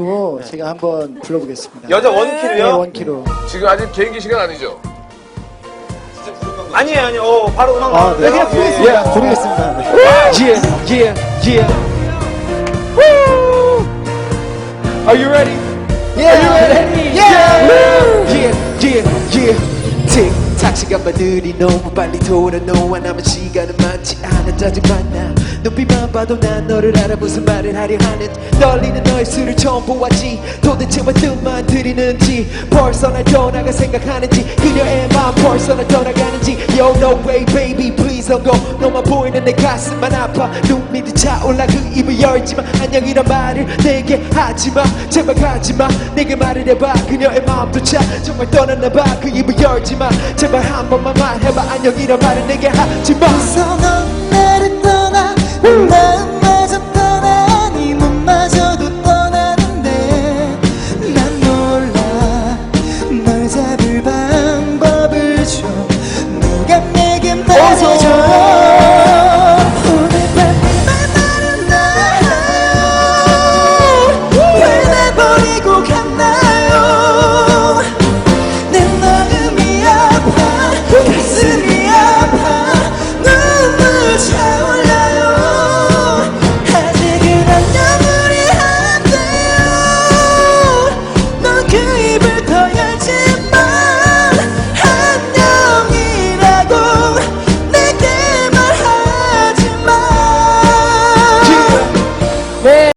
로 제가 한번 불러보겠습니다. 여자 네, 원키로요? 원키로. 지금 아직 개인기 시간 아니죠? 아니에요, 아니에요. 어, 바로 음악 아, 나오는데. 네. 그냥 부르겠습니다. 예. 부르겠습니다. 네. Yeah, yeah, yeah. Are you ready? Yeah, Are you ready? Yeah, yeah, yeah, yeah. 틱탁 시간만들이 너무 빨리 돌아 너와 남은 시간은 많지 않아. 짜증만 나. 눈빛만 봐도 난 너를 알아 무슨 말을 하려 하는 떨리는 너의 술을 처음 보았지. 도대체 왜 뜻만 들이는지. 벌써 날 떠나가 생각하는지. 그녀의 마음 벌써 날 떠나가는지 Yo no way baby please don't go. 너만 보이는 내 가슴만 아파. 눈 밑에 차올라 그 입을 열지마. 안녕이란 말을 내게 하지마. 제발 가지마. 내게 말을 해봐. 그녀의 마음조차. 정말 떠났나봐. 그 입을 열지마. 제발 한 번만 말해봐. 안녕이란 말을 내게 하지마. 어서 넌 나를 떠나. 내 마음마저 de